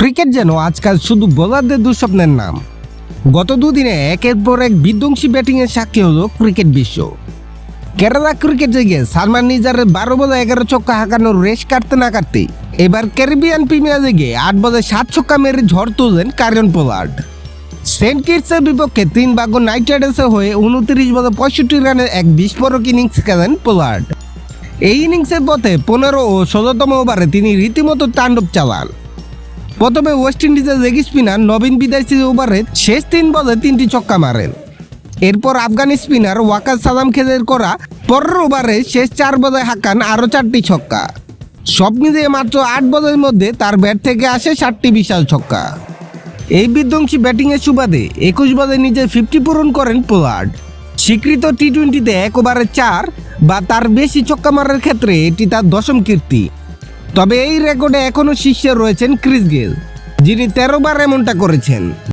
Cricket যেন আজকাল শুধু বোলারদের দুঃস্বপ্নের নাম। গত দুদিনে একের পর এক বিধ্বংসী ব্যাটিংয়ের সাক্ষী হলো ক্রিকেট বিশ্ব। কেরালা ক্রিকেট জেগে সালমান নিজারের বারো বলে এগারো ছক্কা হাঁকানোর রেশ কাটতে না কাটতে এবার ক্যারিবিয়ান প্রিমিয়ার লিগে আট বলে সাত ছক্কা মেরে ঝড় তুললেন কারিয়ন পোলার্ড। সেন্ট কিটসের বিপক্ষে তিন ভাগ্য নাইট রাইডার্সের হয়ে উনত্রিশ বলে পঁয়ষট্টি রানের এক বিস্ফোরক ইনিংস খেলেন পোলার্ড। এই ইনিংসের পথে পনেরো ও ষোলোতম ওভারে তিনি রীতিমতো তাণ্ডব চালান। প্রথমে ওয়েস্ট ইন্ডিজের লেগ স্পিনার নবীন বিদায়সি ওভারে শেষ তিন বলে তিনটি ছক্কা মারেন। এরপর আফগান স্পিনার ওয়াকার সালাম খেলের করা পরের ওভারে শেষ চার বলে হাঁকান আরও চারটি ছক্কা। সব মিলিয়ে মাত্র আট বলের মধ্যে তার ব্যাট থেকে আসে সাতটি বিশাল ছক্কা। এই বিধ্বংসী ব্যাটিংয়ের সুবাদে একুশ বলে নিজের ফিফটি পূরণ করেন পোলার্ড স্বীকৃত টি টোয়েন্টিতে এক ওভারে চার বা তার বেশি ছক্কা মারার ক্ষেত্রে এটি তার দশম কীর্তি। তবে এই রেকর্ডে এখনও শীর্ষে রয়েছেন ক্রিস গেল যিনি তেরোবার এমনটা করেছেন।